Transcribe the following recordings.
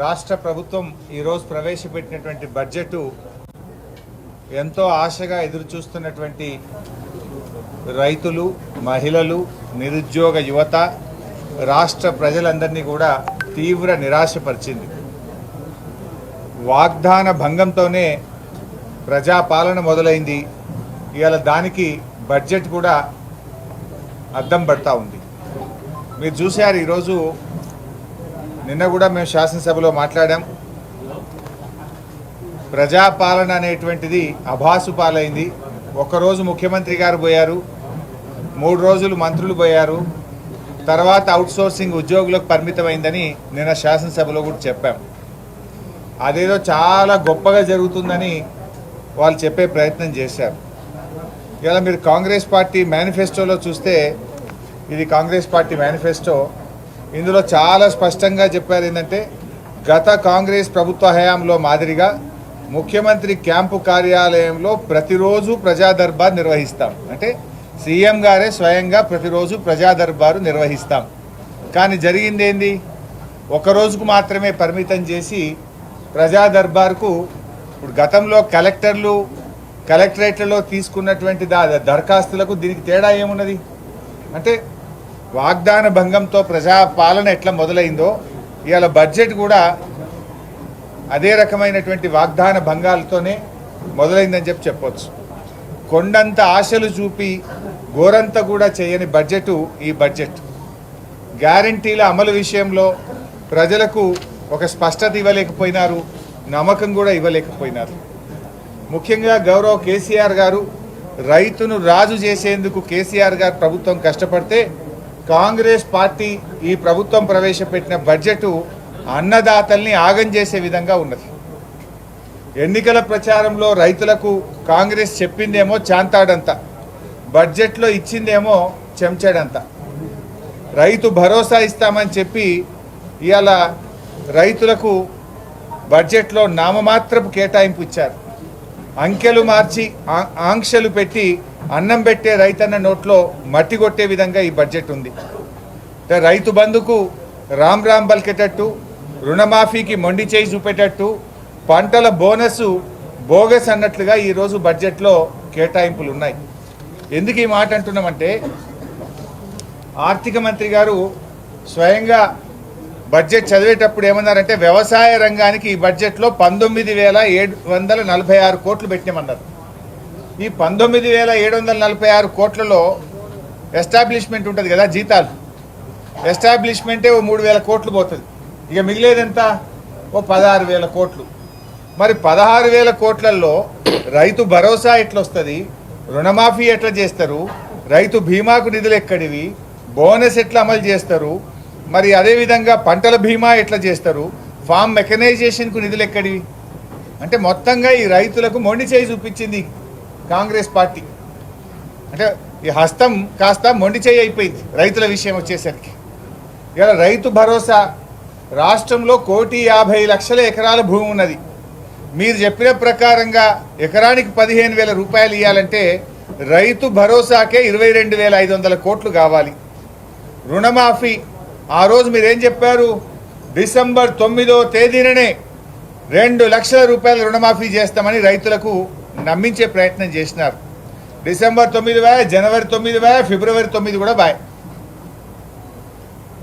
రాష్ట్ర ప్రభుత్వం ఈరోజు ప్రవేశపెట్టినటువంటి బడ్జెట్ ఎంతో ఆశగా ఎదురు చూస్తున్నటువంటి రైతులు మహిళలు నిరుద్యోగ యువత రాష్ట్ర ప్రజలందరినీ కూడా తీవ్ర నిరాశపరిచింది. వాగ్దాన భంగంతోనే ప్రజాపాలన మొదలైంది. ఇవాళ దానికి బడ్జెట్ కూడా అద్దం పడతా ఉంది. మీరు చూశారు ఈరోజు నిన్న కూడా మేము శాసనసభలో మాట్లాడాం. ప్రజాపాలన అనేటువంటిది అభాసు పాలైంది. ఒకరోజు ముఖ్యమంత్రి గారు పోయారు. మూడు రోజులు మంత్రులు పోయారు. తర్వాత అవుట్సోర్సింగ్ ఉద్యోగులకు పరిమితమైందని నిన్న శాసనసభలో కూడా చెప్పాం. అదేదో చాలా గొప్పగా జరుగుతుందని వాళ్ళు చెప్పే ప్రయత్నం చేశారు. ఇలా మీరు కాంగ్రెస్ పార్టీ మేనిఫెస్టోలో చూస్తే ఇది కాంగ్రెస్ పార్టీ మేనిఫెస్టో ఇందులో చాలా స్పష్టంగా చెప్పారు ఏంటంటే గత కాంగ్రెస్ ప్రభుత్వ హయాంలో మాదిరిగా ముఖ్యమంత్రి క్యాంపు కార్యాలయంలో ప్రతిరోజు ప్రజా దర్బార్ నిర్వహిస్తాం. అంటే సీఎం గారే స్వయంగా ప్రతిరోజు ప్రజా దర్బారు నిర్వహిస్తాం. కానీ జరిగింది ఏంది? ఒక రోజుకు మాత్రమే పరిమితం చేసి ప్రజా దర్బార్కు ఇప్పుడు గతంలో కలెక్టర్లు కలెక్టరేట్లలో తీసుకున్నటువంటి దా దరఖాస్తులకు దీనికి తేడా ఏమున్నది? అంటే వాగ్దాన భంగంతో ప్రజా పాలన ఎట్లా మొదలైందో ఇవాళ బడ్జెట్ కూడా అదే రకమైనటువంటి వాగ్దాన భంగాలతోనే మొదలైందని చెప్పి చెప్పొచ్చు. కొండంత ఆశలు చూపి గోరంత కూడా చేయని బడ్జెట్ ఈ బడ్జెట్. గ్యారంటీల అమలు విషయంలో ప్రజలకు ఒక స్పష్టత ఇవ్వలేకపోయినారు నమ్మకం కూడా ఇవ్వలేకపోయినారు. ముఖ్యంగా గౌరవ్ కేసీఆర్ గారు రైతును రాజు చేసేందుకు కేసీఆర్ గారు ప్రభుత్వం కష్టపడితే కాంగ్రెస్ పార్టీ ఈ ప్రభుత్వం ప్రవేశపెట్టిన బడ్జెట్ అన్నదాతల్ని ఆగం చేసే విధంగా ఉన్నది. ఎన్నికల ప్రచారంలో రైతులకు కాంగ్రెస్ చెప్పిందేమో చాంతాడంత బడ్జెట్లో ఇచ్చిందేమో చెంచాడంత. రైతు భరోసా ఇస్తామని చెప్పి ఇవాళ రైతులకు బడ్జెట్లో నామమాత్రపు కేటాయింపు ఇచ్చారు. అంకెలు మార్చి ఆంక్షలు పెట్టి అన్నం పెట్టే రైతన్న నోట్లో మట్టి కొట్టే విధంగా ఈ బడ్జెట్ ఉంది. రైతు బంధుకు రామ్ రామ్ పలికేటట్టు రుణమాఫీకి మొండి చేయి చూపేటట్టు పంటల బోనస్ బోగస్ అన్నట్లుగా ఈరోజు బడ్జెట్లో కేటాయింపులు ఉన్నాయి ఎందుకు ఈ మాట అంటున్నామంటే ఆర్థిక మంత్రి గారు స్వయంగా బడ్జెట్ చదివేటప్పుడు ఏమన్నారంటే వ్యవసాయ రంగానికి ఈ బడ్జెట్లో పంతొమ్మిది వేల ఏడు వందల నలభై ఆరు కోట్లు పెట్టినామన్నారు. ఈ పంతొమ్మిది వేల ఏడు వందల నలభై ఆరు కోట్లలో ఎస్టాబ్లిష్మెంట్ ఉంటుంది కదా జీతాలు. ఎస్టాబ్లిష్మెంటే ఓ మూడు వేల కోట్లు పోతుంది. ఇక మిగిలేదెంత? ఓ పదహారు వేల కోట్లు. మరి పదహారు వేల కోట్లలో రైతు భరోసా ఎట్లా వస్తుంది రుణమాఫీ ఎట్లా చేస్తారు? రైతు బీమాకు నిధులు ఎక్కడివి? బోనస్ ఎట్లా అమలు చేస్తారు? మరి అదేవిధంగా పంటల బీమా ఎట్లా చేస్తారు? ఫామ్ మెకనైజేషన్కు నిధులు ఎక్కడివి? అంటే మొత్తంగా ఈ రైతులకు మొండి చేయి చూపించింది కాంగ్రెస్ పార్టీ. అంటే ఈ హస్తం కాస్త మొండి చేయి అయిపోయింది రైతుల విషయం వచ్చేసరికి. ఇలా రైతు భరోసా. రాష్ట్రంలో కోటి యాభై లక్షల ఎకరాల భూమి ఉన్నది. మీరు చెప్పిన ప్రకారంగా ఎకరానికి పదిహేను వేల రూపాయలు ఇవ్వాలంటే రైతు భరోసాకే ఇరవై రెండు వేల ఐదు వందల కోట్లు కావాలి. రుణమాఫీ. ఆ రోజు మీరేం చెప్పారు? డిసెంబర్ తొమ్మిదో తేదీననే రెండు లక్షల రూపాయల రుణమాఫీ చేస్తామని రైతులకు నమ్మించే ప్రయత్నం చేసినారు. డిసెంబర్ తొమ్మిది బాయ్ జనవరి తొమ్మిది బాయ్ ఫిబ్రవరి తొమ్మిది కూడా బాయ్.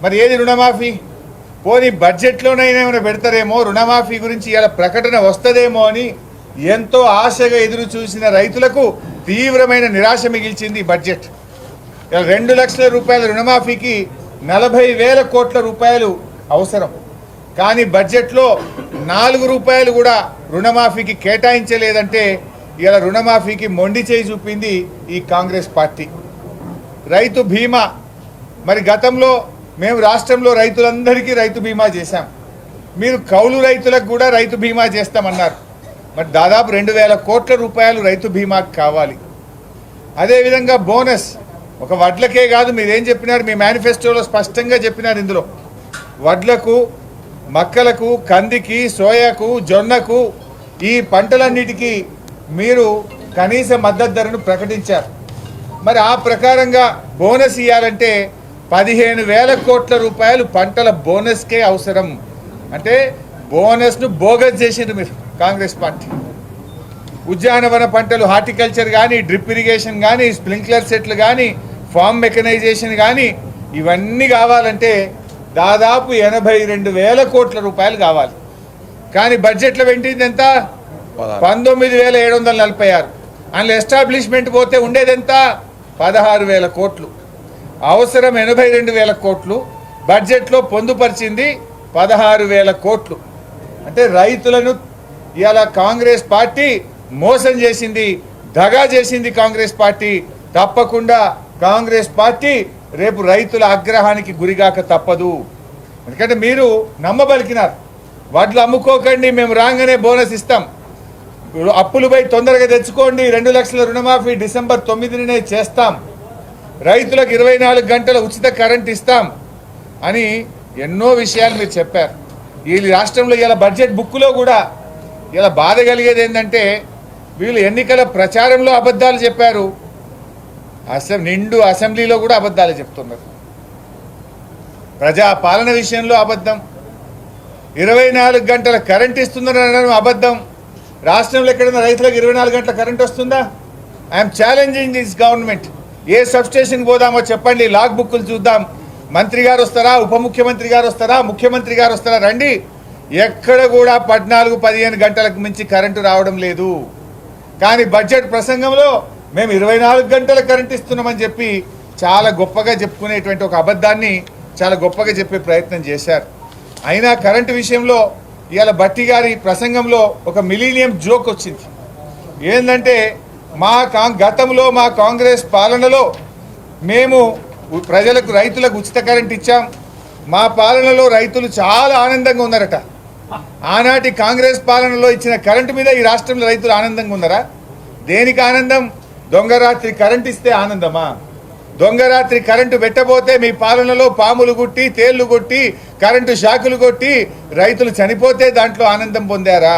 మరి ఏది రుణమాఫీ? పోనీ బడ్జెట్లోనైనా ఏమైనా పెడతారేమో? రుణమాఫీ గురించి ఇలా ప్రకటన వస్తుందేమో అని ఎంతో ఆశగా ఎదురు చూసిన రైతులకు తీవ్రమైన నిరాశ మిగిల్చింది బడ్జెట్. ఇలా రెండు లక్షల రూపాయల రుణమాఫీకి నలభై వేల కోట్ల రూపాయలు అవసరం. కానీ బడ్జెట్లో నాలుగు రూపాయలు కూడా రుణమాఫీకి కేటాయించలేదంటే ఇలా రుణమాఫీకి మొండి చేయి చూపింది ఈ కాంగ్రెస్ పార్టీ. రైతు బీమా. మరి గతంలో మేము రాష్ట్రంలో రైతులందరికీ రైతు బీమా చేశాం. మీరు కౌలు రైతులకు కూడా రైతు బీమా చేస్తామన్నారు. మరి దాదాపు రెండు వేల కోట్ల రూపాయలు రైతు బీమాకి కావాలి. అదేవిధంగా బోనస్. ఒక వడ్లకే కాదు మీరేం చెప్పినారు? మీ మేనిఫెస్టోలో స్పష్టంగా చెప్పినారు ఇందులో. వడ్లకు మక్కలకు కందికి సోయాకు జొన్నకు ఈ పంటలన్నిటికీ మీరు కనీస మద్దతు ధరను ప్రకటించారు. మరి ఆ ప్రకారంగా బోనస్ ఇవ్వాలంటే పదిహేను వేల కోట్ల రూపాయలు పంటల బోనస్కే అవసరం. అంటే బోనస్ను బోగస్ చేసిండ్రు మీరు కాంగ్రెస్ పార్టీ. ఉద్యానవన పంటలు హార్టికల్చర్ కానీ డ్రిప్ ఇరిగేషన్ కానీ స్ప్రింక్లర్ సెట్లు కానీ ఫామ్ మెకనైజేషన్ కానీ ఇవన్నీ కావాలంటే దాదాపు ఎనభై రెండు వేల కోట్ల రూపాయలు కావాలి. కానీ బడ్జెట్లో వెంటింది ఎంత? పంతొమ్మిది వేల ఏడు వందల నలభై ఆరు. అందులో ఎస్టాబ్లిష్మెంట్ పోతే ఉండేది ఎంత? పదహారు వేల కోట్లు. అవసరం ఎనభై రెండు వేల కోట్లు. బడ్జెట్లో పొందుపరిచింది పదహారు వేల కోట్లు. అంటే రైతులను ఇవాళ కాంగ్రెస్ పార్టీ మోసం చేసింది దగా చేసింది కాంగ్రెస్ పార్టీ. తప్పకుండా కాంగ్రెస్ పార్టీ రేపు రైతుల ఆగ్రహానికి గురిగాక తప్పదు. ఎందుకంటే మీరు నమ్మబలికినారు. వడ్లు అమ్ముకోకండి మేము రాగానే బోనస్ ఇస్తాం. అప్పులపై తొందరగా తెచ్చుకోండి. రెండు లక్షల రుణమాఫీ డిసెంబర్ తొమ్మిదినే చేస్తాం. రైతులకు ఇరవై నాలుగు గంటల ఉచిత కరెంట్ ఇస్తాం అని ఎన్నో విషయాలు మీరు చెప్పారు. ఈ రాష్ట్రంలో ఇలా బడ్జెట్ బుక్లో కూడా ఇలా బాధ కలిగేది ఏంటంటే వీళ్ళు ఎన్నికల ప్రచారంలో అబద్ధాలు చెప్పారు. అసెం నిండు అసెంబ్లీలో కూడా అబద్ధాలు చెప్తున్నారు. ప్రజా పాలన విషయంలో అబద్ధం. ఇరవై నాలుగు గంటల కరెంట్ ఇస్తుందని అబద్ధం. రాష్ట్రంలో ఎక్కడైనా రైతులకు ఇరవై నాలుగు గంటల కరెంట్ వస్తుందా? ఐఎమ్ ఛాలెంజింగ్ దిస్ గవర్నమెంట్ ఏ సబ్స్టేషన్కి పోదామో చెప్పండి లాగ్ బుక్లు చూద్దాం. మంత్రి గారు వస్తారా? ఉప ముఖ్యమంత్రి గారు వస్తారా? ముఖ్యమంత్రి గారు వస్తారా? రండి. ఎక్కడ కూడా పద్నాలుగు పదిహేను గంటలకు మించి కరెంటు రావడం లేదు. కానీ బడ్జెట్ ప్రసంగంలో మేము ఇరవై నాలుగు గంటల కరెంట్ ఇస్తున్నామని చెప్పి చాలా గొప్పగా చెప్పుకునేటువంటి ఒక అబద్ధాన్ని చాలా గొప్పగా చెప్పే ప్రయత్నం చేశారు. అయినా కరెంటు విషయంలో ఇవాళ భట్టి గారి ప్రసంగంలో ఒక మిలీనియం జోక్ వచ్చింది. ఏంటంటే మా కాం గతంలో మా కాంగ్రెస్ పాలనలో మేము ప్రజలకు రైతులకు ఉచిత కరెంట్ ఇచ్చాం. మా పాలనలో రైతులు చాలా ఆనందంగా ఉన్నారట. ఆనాటి కాంగ్రెస్ పాలనలో ఇచ్చిన కరెంటు మీద ఈ రాష్ట్రంలో రైతులు ఆనందంగా ఉన్నారా? దేనికి ఆనందం? దొంగరాత్రి కరెంట్ ఇస్తే ఆనందమా? దొంగరాత్రి కరెంటు పెట్టబోతే మీ పాలనలో పాములు గుట్టి తేళ్ళు కొట్టి కరెంటు షాకులు కొట్టి రైతులు చనిపోతే దాంట్లో ఆనందం పొందారా?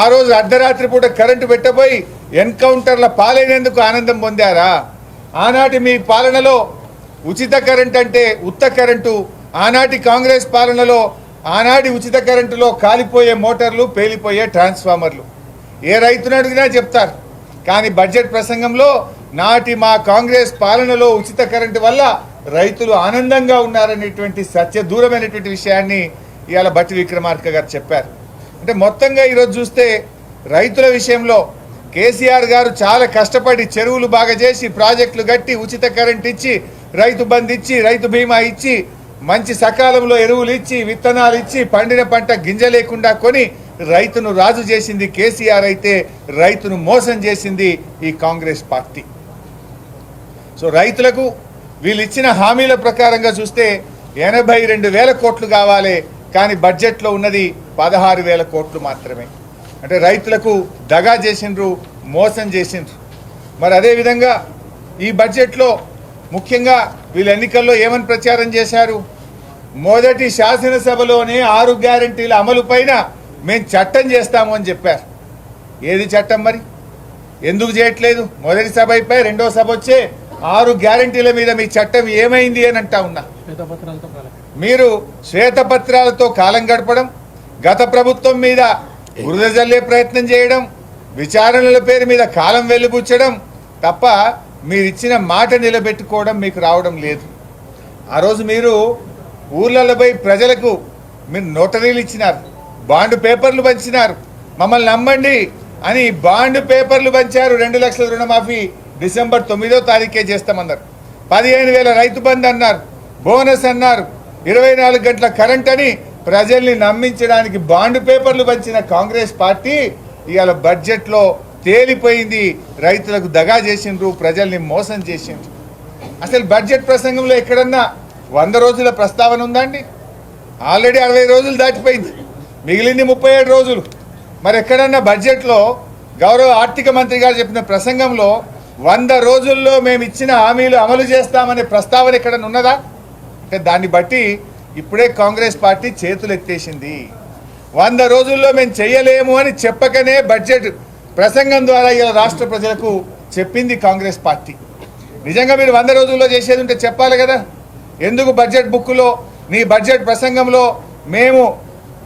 ఆ రోజు అర్ధరాత్రి పూట కరెంటు పెట్టబోయి ఎన్కౌంటర్ల పాలైనందుకు ఆనందం పొందారా? ఆనాటి మీ పాలనలో ఉచిత కరెంట్ అంటే ఉత్త కరెంటు ఆనాటి కాంగ్రెస్ పాలనలో ఆనాటి ఉచిత కరెంటులో కాలిపోయే మోటార్లు పేలిపోయే ట్రాన్స్ఫార్మర్లు. ఏ రైతును అడిగినా చెప్తారు. కానీ బడ్జెట్ ప్రసంగంలో నాటి మా కాంగ్రెస్ పాలనలో ఉచిత కరెంటు వల్ల రైతులు ఆనందంగా ఉన్నారనేటువంటి సత్య దూరమైనటువంటి విషయాన్ని ఇవాళ బట్టి విక్రమార్క గారు చెప్పారు. అంటే మొత్తంగా ఈరోజు చూస్తే రైతుల విషయంలో కేసీఆర్ గారు చాలా కష్టపడి చెరువులు బాగా చేసి ప్రాజెక్టులు కట్టి ఉచిత కరెంట్ ఇచ్చి రైతు బంధు ఇచ్చి రైతు బీమా ఇచ్చి మంచి సకాలంలో ఎరువులు ఇచ్చి విత్తనాలు ఇచ్చి పండిన పంట గింజ లేకుండా కొని రైతును రాజు చేసింది కేసీఆర్ అయితే రైతును మోసం చేసింది ఈ కాంగ్రెస్ పార్టీ. సో రైతులకు వీళ్ళు ఇచ్చిన హామీల ప్రకారంగా చూస్తే ఎనభై రెండు వేల కోట్లు కావాలి కానీ బడ్జెట్లో ఉన్నది పదహారు వేల కోట్లు మాత్రమే. అంటే రైతులకు దగా చేసిండ్రు మోసం చేసిండ్రు. మరి అదేవిధంగా ఈ బడ్జెట్లో ముఖ్యంగా వీళ్ళ ఎన్నికల్లో ఏమని ప్రచారం చేశారు? మొదటి శాసనసభలోనే ఆరు గ్యారంటీల అమలు పైన మేము చట్టం చేస్తాము అని చెప్పారు. ఏది చట్టం మరి? ఎందుకు చేయట్లేదు? మొదటి సభ అయిపోయి రెండో సభ వచ్చే ఆరు గ్యారంటీల మీద మీ చట్టం ఏమైంది అని అంటా ఉన్నా. మీరు శ్వేతపత్రాలతో కాలం గడపడం గత ప్రభుత్వం మీద బురద జల్లే ప్రయత్నం చేయడం విచారణల పేరు మీద కాలం వెలుబుచ్చడం తప్ప మీరు ఇచ్చిన మాట నిలబెట్టుకోవడం మీకు రావడం లేదు. ఆ రోజు మీరు ఊర్లలో పోయి ప్రజలకు మీరు నోటరీలు ఇచ్చినారు బాండ్ పేపర్లు పంచినారు మమ్మల్ని నమ్మండి అని బాండ్ పేపర్లు పంచారు రెండు లక్షల రుణమాఫీ డిసెంబర్ తొమ్మిదో తారీఖే చేస్తామన్నారు. పదిహేను వేల రైతు బంధు అన్నారు. బోనస్ అన్నారు. ఇరవై నాలుగు గంటల కరెంట్ అని ప్రజల్ని నమ్మించడానికి బాండ్ పేపర్లు పంచిన కాంగ్రెస్ పార్టీ ఇవాళ బడ్జెట్లో తేలిపోయింది. రైతులకు దగా చేసిండ్రు ప్రజల్ని మోసం చేసిండ్రు. అసలు బడ్జెట్ ప్రసంగంలో ఎక్కడన్నా వంద రోజుల ప్రస్తావన ఉందండి ఆల్రెడీ అరవై రోజులు దాటిపోయింది. మిగిలింది ముప్పై ఏడు రోజులు. మరి ఎక్కడన్నా బడ్జెట్లో గౌరవ ఆర్థిక మంత్రి గారు చెప్పిన ప్రసంగంలో వంద రోజుల్లో మేము ఇచ్చిన హామీలు అమలు చేస్తామనే ప్రస్తావన ఎక్కడన్నా ఉన్నదా? అంటే దాన్ని బట్టి ఇప్పుడే కాంగ్రెస్ పార్టీ చేతులు ఎత్తేసింది వంద రోజుల్లో మేము చేయలేము అని చెప్పకనే బడ్జెట్ ప్రసంగం ద్వారా ఇలా రాష్ట్ర ప్రజలకు చెప్పింది కాంగ్రెస్ పార్టీ. నిజంగా మీరు వంద రోజుల్లో చేసేది ఉంటే చెప్పాలి కదా? ఎందుకు బడ్జెట్ బుక్లో నీ బడ్జెట్ ప్రసంగంలో మేము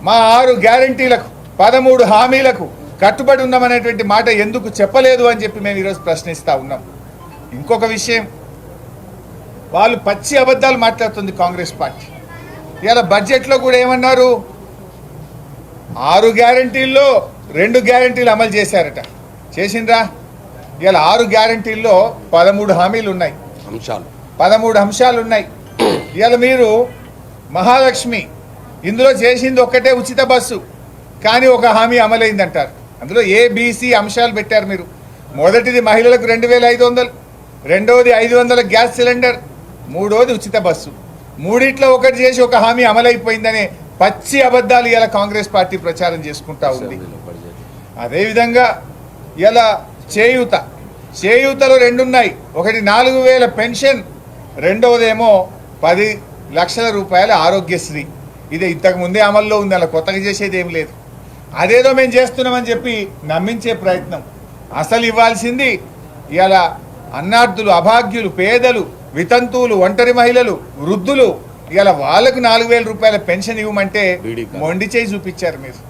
మా ఆరు గ్యారంటీలకు పదమూడు హామీలకు కట్టుబడి ఉన్నామనేటువంటి మాట ఎందుకు చెప్పలేదు అని చెప్పి మేము ఈరోజు ప్రశ్నిస్తూ ఉన్నాం. ఇంకొక విషయం వాళ్ళు పచ్చి అబద్ధాలు మాట్లాడుతుంది కాంగ్రెస్ పార్టీ. ఇలా బడ్జెట్లో కూడా ఏమన్నారు? ఆరు గ్యారంటీల్లో రెండు గ్యారంటీలు అమలు చేశారట. చేసిండ్రా? ఇలా ఆరు గ్యారంటీల్లో పదమూడు హామీలు ఉన్నాయి. అంశాలు. పదమూడు అంశాలు ఉన్నాయి. ఇవాళ మీరు మహాలక్ష్మి ఇందులో చేసింది ఒక్కటే ఉచిత బస్సు కానీ ఒక హామీ అమలైందంటారు. అందులో ఏబీసీ అంశాలు పెట్టారు మీరు. మొదటిది మహిళలకు రెండు వేల ఐదు వందలు రెండవది ఐదు వందల గ్యాస్ సిలిండర్ మూడోది ఉచిత బస్సు. మూడిట్లో ఒకటి చేసి ఒక హామీ అమలైపోయిందనే పచ్చి అబద్ధాలు ఇలా కాంగ్రెస్ పార్టీ ప్రచారం చేసుకుంటా ఉంది. అదేవిధంగా ఇలా చేయూత చేయూతలో రెండు ఉన్నాయి ఒకటి నాలుగు వేల పెన్షన్ రెండవదేమో పది లక్షల రూపాయల ఆరోగ్యశ్రీ. ఇది ఇంతకు ముందే అమల్లో ఉంది అలా కొత్తగా చేసేది ఏం లేదు. అదేదో మేము చేస్తున్నామని చెప్పి నమ్మించే ప్రయత్నం. అసలు ఇవ్వాల్సింది ఇలా అన్నార్థులు అభాగ్యులు పేదలు వితంతువులు ఒంటరి మహిళలు వృద్ధులు ఇలా వాళ్ళకు నాలుగు వేల రూపాయల పెన్షన్ ఇవ్వమంటే. మొండి చేయి చూపించారు మీరు.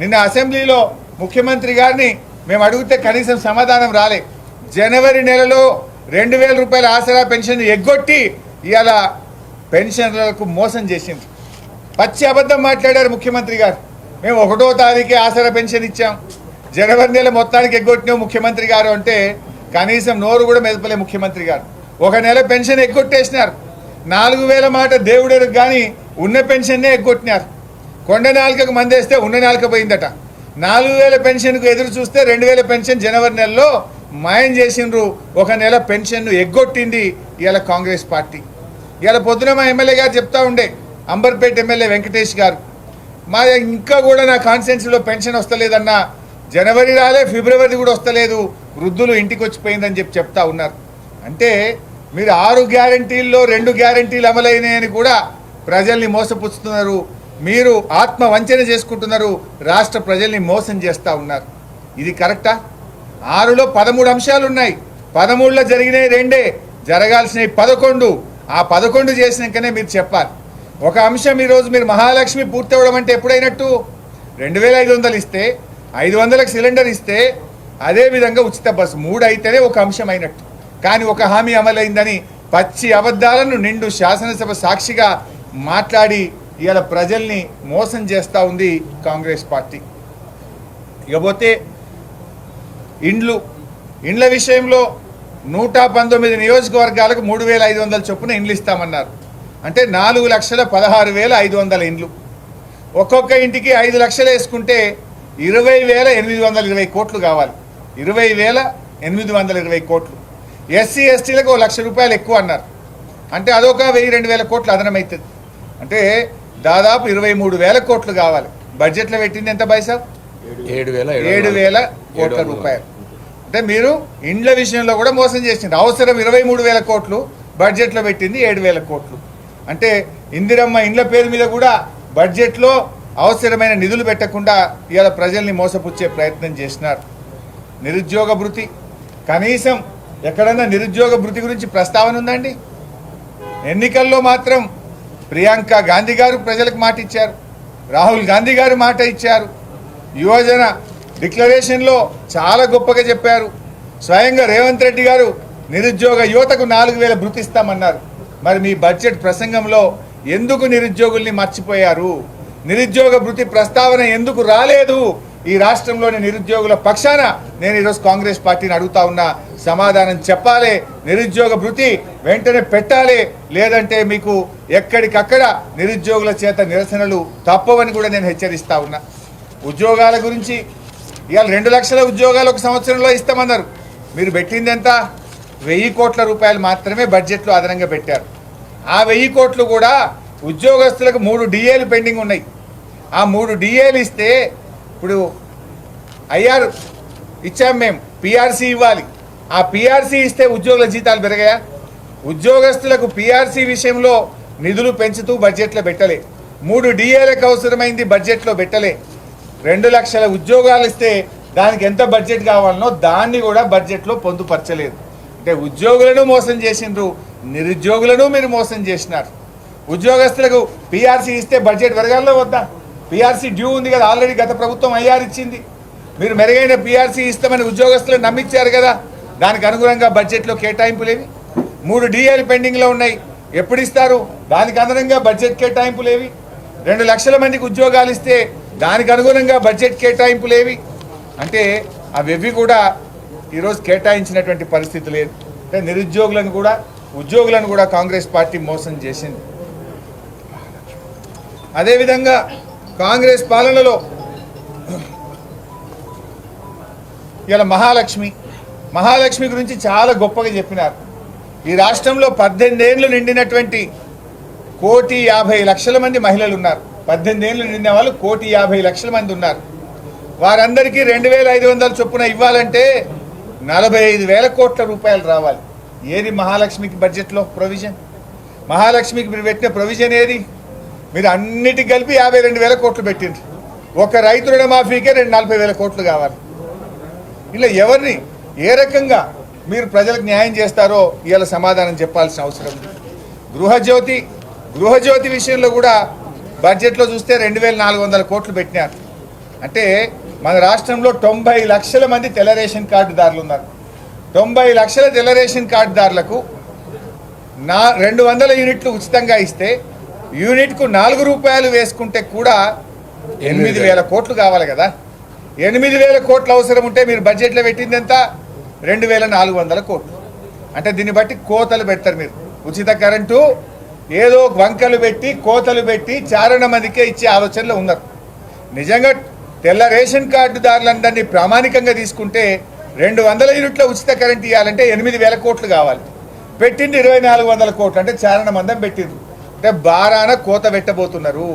నిన్న అసెంబ్లీలో ముఖ్యమంత్రి గారిని మేము అడిగితే కనీసం సమాధానం రాలే. జనవరి నెలలో రెండు వేల రూపాయల ఆసరా పెన్షన్ ఎగ్గొట్టి ఇవాళ పెన్షన్లకు మోసం చేసింది పచ్చి అబద్ధం మాట్లాడారు ముఖ్యమంత్రి గారు. మేము ఒకటో తారీఖే ఆసరా పెన్షన్ ఇచ్చాం. జనవరి నెల మొత్తానికి ఎగ్గొట్టినావు ముఖ్యమంత్రి గారు అంటే కనీసం నోరు కూడా మెదపలే ముఖ్యమంత్రి గారు. ఒక నెల పెన్షన్ ఎగ్గొట్టేసినారు. నాలుగు వేల మాట దేవుడెరకు కానీ ఉన్న పెన్షన్నే ఎగ్గొట్టినారు. కొండ నాలుకకు మందేస్తే ఉన్న నాలుక పోయిందట. నాలుగు వేల పెన్షన్కు ఎదురు చూస్తే రెండు వేల పెన్షన్ జనవరి నెలలో మాయం చేసిండ్రు. ఒక నెల పెన్షన్ను ఎగ్గొట్టింది ఇవాళ కాంగ్రెస్ పార్టీ. ఇవాళ పొద్దున మా ఎమ్మెల్యే గారు చెప్తా ఉండే అంబర్పేట ఎమ్మెల్యే వెంకటేష్ గారు. మా ఇంకా కూడా నా కాన్స్టిట్యున్సీలో పెన్షన్ వస్తలేదన్నా జనవరి రాలే ఫిబ్రవరి కూడా వస్తలేదు. వృద్ధులు ఇంటికి వచ్చిపోయిందని చెప్పి చెప్తా ఉన్నారు. అంటే మీరు ఆరు గ్యారంటీల్లో రెండు గ్యారంటీలు అమలైనాయని కూడా ప్రజల్ని మోసపుచ్చుతున్నారు. మీరు ఆత్మ వంచన చేసుకుంటున్నారు. రాష్ట్ర ప్రజల్ని మోసం చేస్తూ ఉన్నారు. ఇది కరెక్టా? ఆరులో పదమూడు అంశాలు ఉన్నాయి పదమూడులో జరిగినాయి రెండే. జరగాల్సినవి పదకొండు. ఆ పదకొండు చేసినాకనే మీరు చెప్పాలి. ఒక అంశం ఈరోజు మీరు మహాలక్ష్మి పూర్తి అవ్వడం అంటే ఎప్పుడైనట్టు? రెండు వేల ఐదు వందలు ఇస్తే ఐదు వందలకు సిలిండర్ ఇస్తే అదే విధంగా ఉచిత బస్సు మూడు అయితేనే ఒక అంశం అయినట్టు. కానీ ఒక హామీ అమలైందని పచ్చి అబద్ధాలను నిండు శాసనసభ సాక్షిగా మాట్లాడి ఇవాళ ప్రజల్ని మోసం చేస్తూ ఉంది కాంగ్రెస్ పార్టీ. ఇకపోతే ఇండ్లు ఇండ్ల విషయంలో నూట పంతొమ్మిది నియోజకవర్గాలకు మూడు వేల ఐదు వందల చొప్పున ఇండ్లు ఇస్తామన్నారు. అంటే నాలుగు లక్షల పదహారు వేల ఐదు వందల ఇండ్లు. ఒక్కొక్క ఇంటికి ఐదు లక్షలు వేసుకుంటే ఇరవై వేల ఎనిమిది వందల ఇరవై కోట్లు కావాలి. ఇరవై వేల ఎనిమిది వందల ఇరవై కోట్లు. ఎస్సీ ఎస్టీలకు ఓ లక్ష రూపాయలు ఎక్కువ అన్నారు. అంటే అదొక వెయ్యి రెండు వేల కోట్లు అదనమవుతుంది అంటే దాదాపు ఇరవై మూడు వేల కోట్లు కావాలి. బడ్జెట్లో పెట్టింది ఎంత పైసా? ఏడు వేల ఏడు వేల కోట్ల రూపాయలు. అంటే మీరు ఇండ్ల విషయంలో కూడా మోసం చేసింది అవసరం ఇరవై మూడు వేల కోట్లు బడ్జెట్లో పెట్టింది ఏడు వేల కోట్లు. అంటే ఇందిరమ్మ ఇండ్ల పేరు మీద కూడా బడ్జెట్లో అవసరమైన నిధులు పెట్టకుండా ఇవాళ ప్రజల్ని మోసపుచ్చే ప్రయత్నం చేసినారు. నిరుద్యోగ భృతి. కనీసం ఎక్కడన్నా నిరుద్యోగ భృతి గురించి ప్రస్తావన ఉందండి? ఎన్నికల్లో మాత్రం ప్రియాంక గాంధీ గారు ప్రజలకు మాట ఇచ్చారు. రాహుల్ గాంధీ గారు మాట ఇచ్చారు. యువజన డిక్లరేషన్లో చాలా గొప్పగా చెప్పారు. స్వయంగా రేవంత్ రెడ్డి గారు నిరుద్యోగ యువతకు నాలుగు వేల భృతిస్తామన్నారు మరి మీ బడ్జెట్ ప్రసంగంలో ఎందుకు నిరుద్యోగుల్ని మర్చిపోయారు? నిరుద్యోగ భృతి ప్రస్తావన ఎందుకు రాలేదు? ఈ రాష్ట్రంలోని నిరుద్యోగుల పక్షాన నేను ఈరోజు కాంగ్రెస్ పార్టీని అడుగుతా ఉన్నా. సమాధానం చెప్పాలి. నిరుద్యోగ భృతి వెంటనే పెట్టాలి. లేదంటే మీకు ఎక్కడికక్కడ నిరుద్యోగుల చేత నిరసనలు తప్పవని కూడా నేను హెచ్చరిస్తా ఉన్నా. ఉద్యోగాల గురించి ఇవాళ రెండు లక్షల ఉద్యోగాలు ఒక సంవత్సరంలో ఇస్తామన్నారు. మీరు పెట్టింది ఎంత? వెయ్యి కోట్ల రూపాయలు మాత్రమే బడ్జెట్లో అదనంగా పెట్టారు. ఆ వెయ్యి కోట్లు కూడా ఉద్యోగస్తులకు మూడు డిఏలు పెండింగ్ ఉన్నాయి. ఆ మూడు డిఏలు ఇస్తే ఇప్పుడు ఐఆర్ ఇచ్చాం మేము పిఆర్సీ ఇవ్వాలి. ఆ పిఆర్సీ ఇస్తే ఉద్యోగుల జీతాలు పెరిగాయా? ఉద్యోగస్తులకు పిఆర్సీ విషయంలో నిధులు పెంచుతూ బడ్జెట్లో పెట్టలే. మూడు డిఏలకు అవసరమైంది బడ్జెట్లో పెట్టలే. రెండు లక్షల ఉద్యోగాలు ఇస్తే దానికి ఎంత బడ్జెట్ కావాలనో దాన్ని కూడా బడ్జెట్లో పొందుపరచలేదు. అంటే ఉద్యోగులను మోసం చేసిండ్రు నిరుద్యోగులను మీరు మోసం చేసినారు. ఉద్యోగస్తులకు పిఆర్సీ ఇస్తే బడ్జెట్ పెరగాలో వద్దా? పిఆర్సీ డ్యూ ఉంది కదా ఆల్రెడీ గత ప్రభుత్వం ఐఆర్ ఇచ్చింది. మీరు మెరుగైన పిఆర్సీ ఇస్తామని ఉద్యోగస్తులు నమ్మించారు కదా దానికి అనుగుణంగా బడ్జెట్లో కేటాయింపులేవి మూడు డిఏలు పెండింగ్లో ఉన్నాయి. ఎప్పుడు ఇస్తారు? దానికి అనుగుణంగా బడ్జెట్ కేటాయింపులేవి రెండు లక్షల మందికి ఉద్యోగాలు ఇస్తే దానికి అనుగుణంగా బడ్జెట్ కేటాయింపులేవి అంటే అవి కూడా ఈరోజు కేటాయించినటువంటి పరిస్థితి లేదు. అంటే నిరుద్యోగులను కూడా ఉద్యోగులను కూడా కాంగ్రెస్ పార్టీ మోసం చేసింది. అదేవిధంగా కాంగ్రెస్ పాలనలో ఇలా మహాలక్ష్మి మహాలక్ష్మి గురించి చాలా గొప్పగా చెప్పినారు. ఈ రాష్ట్రంలో పద్దెనిమిది ఏళ్ళు నిండినటువంటి కోటి యాభై లక్షల మంది మహిళలు ఉన్నారు. పద్దెనిమిది ఏళ్ళు నిండిన వాళ్ళు కోటి యాభై లక్షల మంది ఉన్నారు. వారందరికీ రెండు వేల ఐదు వందల చొప్పున ఇవ్వాలంటే నలభై ఐదు వేల కోట్ల రూపాయలు రావాలి. ఏది మహాలక్ష్మికి బడ్జెట్లో ప్రొవిజన్ మహాలక్ష్మికి మీరు పెట్టిన ప్రొవిజన్ ఏది? మీరు అన్నిటికి కలిపి యాభై రెండు వేల కోట్లు పెట్టిండ్రు. ఒక రైతు రుణమాఫీకే రెండు నలభై వేల కోట్లు కావాలి. ఇలా ఎవరిని ఏ రకంగా మీరు ప్రజలకు న్యాయం చేస్తారో ఇవాళ సమాధానం చెప్పాల్సిన అవసరం ఉంది. గృహజ్యోతి గృహజ్యోతి విషయంలో కూడా బడ్జెట్లో చూస్తే రెండు వేల నాలుగు వందల కోట్లు పెట్టినారు. అంటే మన రాష్ట్రంలో తొంభై లక్షల మంది తెల్ల రేషన్ కార్డుదారులు ఉన్నారు. తొంభై లక్షల తెల్ల రేషన్ కార్డుదారులకు నా రెండు వందల యూనిట్లు ఉచితంగా ఇస్తే యూనిట్కు నాలుగు రూపాయలు వేసుకుంటే కూడా ఎనిమిది వేల కోట్లు కావాలి కదా. ఎనిమిది వేల కోట్లు అవసరం ఉంటే మీరు బడ్జెట్లో పెట్టింది ఎంత రెండు వేల నాలుగు వందల కోట్లు. అంటే దీన్ని బట్టి కోతలు పెడతారు మీరు. ఉచిత కరెంటు ఏదో వంకలు పెట్టి కోతలు పెట్టి చారణ మందికే ఇచ్చే ఆలోచనలో ఉన్నారు. నిజంగా తెల్ల రేషన్ కార్డుదారులందరినీ ప్రామాణికంగా తీసుకుంటే రెండు వందల యూనిట్ల ఉచిత కరెంట్ ఇవ్వాలంటే ఎనిమిది వేల కోట్లు కావాలి. పెట్టింది ఇరవై నాలుగు వందల కోట్లు అంటే చారణ మందం పెట్టిండ్రు. అంటే బారాన కోత పెట్టబోతున్నారు.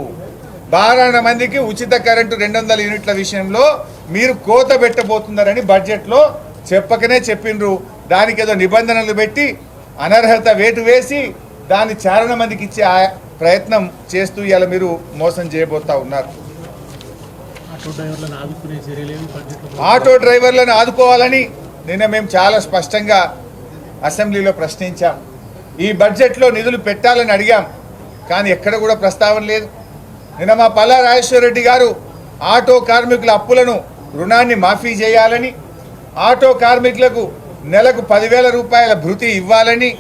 బారాన మందికి ఉచిత కరెంటు రెండు వందల యూనిట్ల విషయంలో మీరు కోత పెట్టబోతున్నారని బడ్జెట్లో చెప్పకనే చెప్పిండ్రు దానికి ఏదో నిబంధనలు పెట్టి అనర్హత వేటు వేసి దాన్ని చారణ మందికి ఇచ్చే ఆ- ప్రయత్నం చేస్తూ ఇలా మీరు మోసం చేయబోతా ఉన్నారు. ఆటో డ్రైవర్లను ఆదుకోవాలని నిన్న మేము చాలా స్పష్టంగా అసెంబ్లీలో ప్రశ్నించాం. ఈ బడ్జెట్లో నిధులు పెట్టాలని అడిగాం. కానీ ఎక్కడ కూడా ప్రస్తావన లేదు. నిన్న మా పల్లా రాజేశ్వరరెడ్డి గారు ఆటో కార్మికుల అప్పులను రుణాన్ని మాఫీ చేయాలని ఆటో కార్మికులకు నెలకు పదివేల రూపాయల భృతి ఇవ్వాలని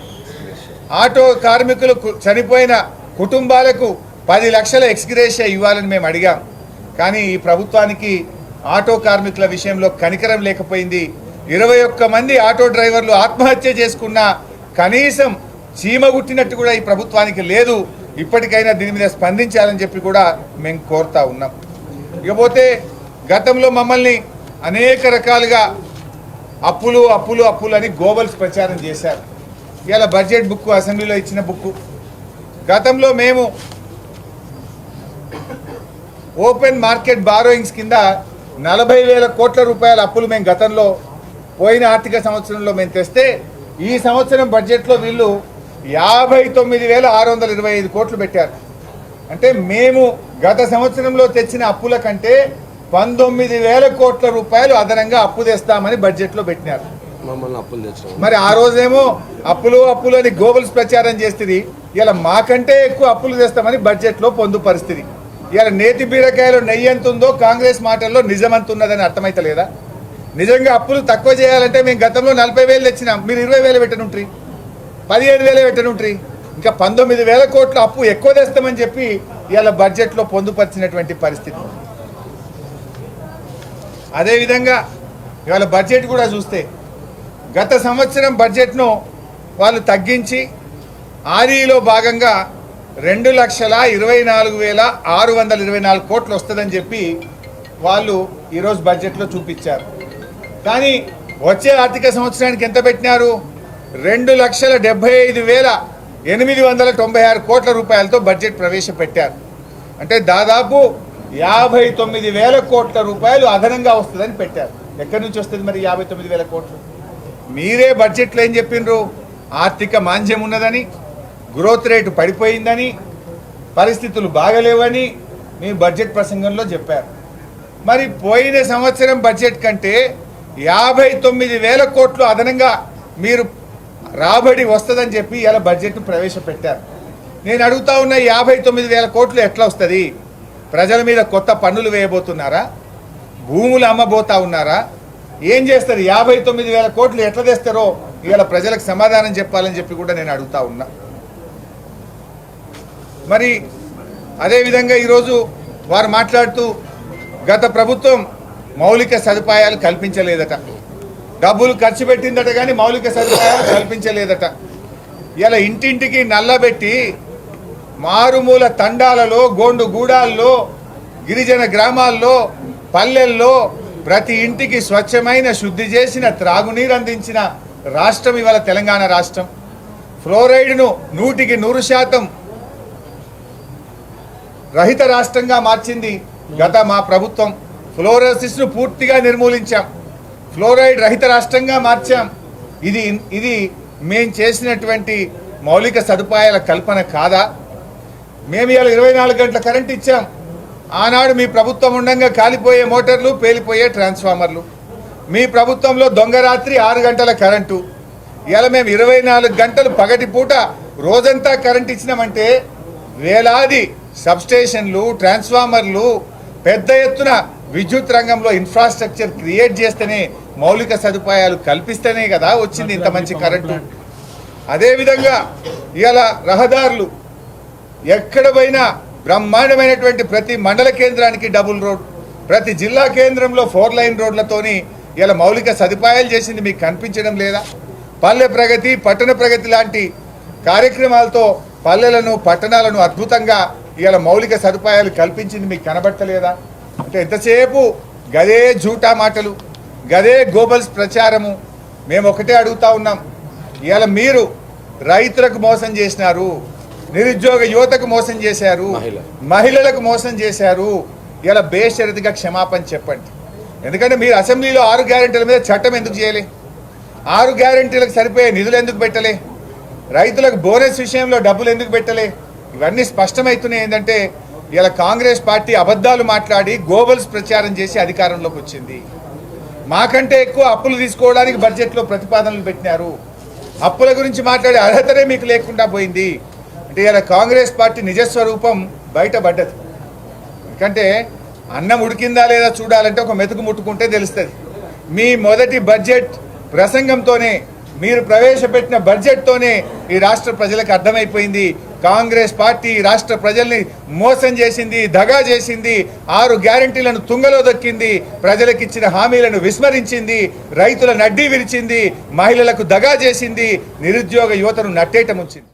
ఆటో కార్మికులు కు- చనిపోయిన కుటుంబాలకు పది లక్షల ఎక్స్గ్రేషియా ఇవ్వాలని మేము అడిగాం. కానీ ఈ ప్రభుత్వానికి ఆటో కార్మికుల విషయంలో కనికరం లేకపోయింది. ఇరవై ఒక్క మంది ఆటో డ్రైవర్లు ఆత్మహత్య చేసుకున్న కనీసం చీమ గుట్టినట్టు కూడా ఈ ప్రభుత్వానికి లేదు. ఇప్పటికైనా దీని మీద స్పందించాలని చెప్పి కూడా మేము కోరుతా ఉన్నాం. ఇకపోతే గతంలో మమ్మల్ని అనేక రకాలుగా అప్పులు అప్పులు అప్పులు అని గోబల్స్ ప్రచారం చేశారు. ఇవాళ బడ్జెట్ బుక్ అసెంబ్లీలో ఇచ్చిన బుక్ గతంలో మేము ఓపెన్ మార్కెట్ బారోయింగ్స్ కింద నలభై వేల కోట్ల రూపాయల అప్పులు మేము గతంలో పోయిన ఆర్థిక సంవత్సరంలో మేము తెస్తే ఈ సంవత్సరం బడ్జెట్లో వీళ్ళు యాభై తొమ్మిది వేల ఆరు వందల ఇరవై ఐదు కోట్లు పెట్టారు. అంటే మేము గత సంవత్సరంలో తెచ్చిన అప్పుల కంటే పంతొమ్మిది వేల కోట్ల రూపాయలు అదనంగా అప్పు తెస్తామని బడ్జెట్లో పెట్టినారు. మమ్మల్ని అప్పులు తెచ్చాము మరి ఆ రోజేమో అప్పులు అప్పులు అని గోబల్స్ ప్రచారం చేస్తుంది. ఇలా మాకంటే ఎక్కువ అప్పులు తెస్తామని బడ్జెట్లో పొందు పరిస్థితి. ఇలా నేతి బీరకాయలో నెయ్యి ఎంత ఉందో కాంగ్రెస్ మాటల్లో నిజం ఎంత ఉన్నదని అర్థమైతలేదా? నిజంగా అప్పులు తక్కువ చేయాలంటే మేము గతంలో నలభై వేలు తెచ్చినాం. మీరు ఇరవై వేలు పెట్టనుంట్రీ పదిహేడు వేలే పెట్టనుంట్రీ ఇంకా పంతొమ్మిది వేల కోట్ల అప్పు ఎక్కువ తెస్తామని చెప్పి ఇవాళ బడ్జెట్లో పొందుపరిచినటువంటి పరిస్థితి. అదేవిధంగా ఇవాళ బడ్జెట్ కూడా చూస్తే గత సంవత్సరం బడ్జెట్ను వాళ్ళు తగ్గించి ఆర్ఈలో భాగంగా రెండు లక్షల ఇరవై నాలుగు వేల ఆరు వందల ఇరవై నాలుగు కోట్లు వస్తుందని చెప్పి వాళ్ళు ఈరోజు బడ్జెట్లో చూపించారు. కానీ వచ్చే ఆర్థిక సంవత్సరానికి ఎంత పెట్టినారు? రెండు లక్షల డెబ్బై ఐదు వేల ఎనిమిది వందల తొంభై ఆరు కోట్ల రూపాయలతో బడ్జెట్ ప్రవేశపెట్టారు. అంటే దాదాపు యాభై తొమ్మిది వేల కోట్ల రూపాయలు అదనంగా వస్తుందని పెట్టారు. ఎక్కడి నుంచి వస్తుంది మరి యాభై తొమ్మిది వేల కోట్లు? మీరే బడ్జెట్లో ఏం చెప్పిండ్రు ఆర్థిక మాంద్యం ఉన్నదని గ్రోత్ రేటు పడిపోయిందని పరిస్థితులు బాగలేవని మీ బడ్జెట్ ప్రసంగంలో చెప్పారు. మరి పోయిన సంవత్సరం బడ్జెట్ కంటే యాభై తొమ్మిది వేల కోట్లు అదనంగా మీరు రాబడి వస్తుందని చెప్పి ఇలా బడ్జెట్ను ప్రవేశపెట్టారు. నేను అడుగుతా ఉన్న యాభై తొమ్మిది వేల కోట్లు ఎట్లా వస్తుంది? ప్రజల మీద కొత్త పన్నులు వేయబోతున్నారా? భూములు అమ్మబోతా ఉన్నారా? ఏం చేస్తారు యాభై తొమ్మిది వేల కోట్లు ఎట్లా తెస్తారో ఇవాళ ప్రజలకు సమాధానం చెప్పాలని చెప్పి కూడా నేను అడుగుతా ఉన్నా. మరి అదేవిధంగా ఈరోజు వారు మాట్లాడుతూ గత ప్రభుత్వం మౌలిక సదుపాయాలు కల్పించలేదట. డబ్బులు ఖర్చు పెట్టిందట కానీ మౌలిక సదుపాయాలు కల్పించలేదట. ఇలా ఇంటింటికి నల్లబెట్టి మారుమూల తండాలలో గోండు గూడాల్లో గిరిజన గ్రామాల్లో పల్లెల్లో ప్రతి ఇంటికి స్వచ్ఛమైన శుద్ధి చేసిన త్రాగునీరు అందించిన రాష్ట్రం ఇవాళ తెలంగాణ రాష్ట్రం. ఫ్లోరైడ్ను నూటికి నూరు శాతం రహిత రాష్ట్రంగా మార్చింది గత మా ప్రభుత్వం. ఫ్లోరోసిస్ను పూర్తిగా నిర్మూలించాం. ఫ్లోరైడ్ రహిత రాష్ట్రంగా మార్చాం. ఇది ఇది మేం చేసినటువంటి మౌలిక సదుపాయాల కల్పన కాదా? మేము ఇవాళ ఇరవై నాలుగు గంటల కరెంట్ ఇచ్చాం. ఆనాడు మీ ప్రభుత్వం ఉండగా కాలిపోయే మోటార్లు పేలిపోయే ట్రాన్స్ఫార్మర్లు. మీ ప్రభుత్వంలో దొంగ రాత్రి ఆరు గంటల కరెంటు. ఇవాళ మేము ఇరవై నాలుగు గంటలు పగటి పూట రోజంతా కరెంట్ ఇచ్చినామంటే వేలాది సబ్స్టేషన్లు ట్రాన్స్ఫార్మర్లు పెద్ద ఎత్తున విద్యుత్ రంగంలో ఇన్ఫ్రాస్ట్రక్చర్ క్రియేట్ చేస్తేనే మౌలిక సదుపాయాలు కల్పిస్తేనే కదా వచ్చింది ఇంత మంచి కరెంటు అదేవిధంగా ఇవాళ రహదారులు ఎక్కడ పోయినా బ్రహ్మాండమైనటువంటి ప్రతి మండల కేంద్రానికి డబుల్ రోడ్ ప్రతి జిల్లా కేంద్రంలో ఫోర్ లైన్ రోడ్లతోని ఇలా మౌలిక సదుపాయాలు చేసింది మీకు కనిపించడం లేదా? పల్లె ప్రగతి పట్టణ ప్రగతి లాంటి కార్యక్రమాలతో పల్లెలను పట్టణాలను అద్భుతంగా ఇలా మౌలిక సదుపాయాలు కల్పించింది మీకు కనబట్టలేదా అంటే ఎంతసేపు గదే జూటా మాటలు గదే గోబల్స్ ప్రచారము మేము ఒకటే అడుగుతా ఉన్నాం. ఇవాళ మీరు రైతులకు మోసం చేసినారు నిరుద్యోగ యువతకు మోసం చేశారు మహిళలకు మోసం చేశారు. ఇలా బేషరతుగా క్షమాపణ చెప్పండి. ఎందుకంటే మీరు అసెంబ్లీలో ఆరు గ్యారెంటీల మీద చట్టం ఎందుకు చేయలే? ఆరు గ్యారెంటీలకు సరిపోయే నిధులు ఎందుకు పెట్టలే? రైతులకు బోనస్ విషయంలో డబ్బులు ఎందుకు పెట్టలే? ఇవన్నీ స్పష్టమవుతున్నాయి ఏంటంటే ఇలా కాంగ్రెస్ పార్టీ అబద్ధాలు మాట్లాడి గోబల్స్ ప్రచారం చేసి అధికారంలోకి వచ్చింది. మాకంటే ఎక్కువ అప్పులు తీసుకోవడానికి బడ్జెట్లో ప్రతిపాదనలు పెట్టినారు. అప్పుల గురించి మాట్లాడే అర్హతనే మీకు లేకుండా పోయింది. అంటే ఇలా కాంగ్రెస్ పార్టీ నిజస్వరూపం బయటపడ్డది. ఎందుకంటే అన్నం ఉడికిందా లేదా చూడాలంటే ఒక మెతుకు ముట్టుకుంటే తెలుస్తుంది. మీ మొదటి బడ్జెట్ ప్రసంగంతోనే మీరు ప్రవేశపెట్టిన బడ్జెట్తోనే ఈ రాష్ట్ర ప్రజలకు అర్థమైపోయింది. కాంగ్రెస్ పార్టీ రాష్ట్ర ప్రజల్ని మోసం చేసింది దగా చేసింది ఆరు గ్యారంటీలను తుంగలో దొక్కింది ప్రజలకు ఇచ్చిన హామీలను విస్మరించింది రైతుల నడ్డీ విరిచింది మహిళలకు దగా చేసింది నిరుద్యోగ యువతను నట్టేట ముంచింది.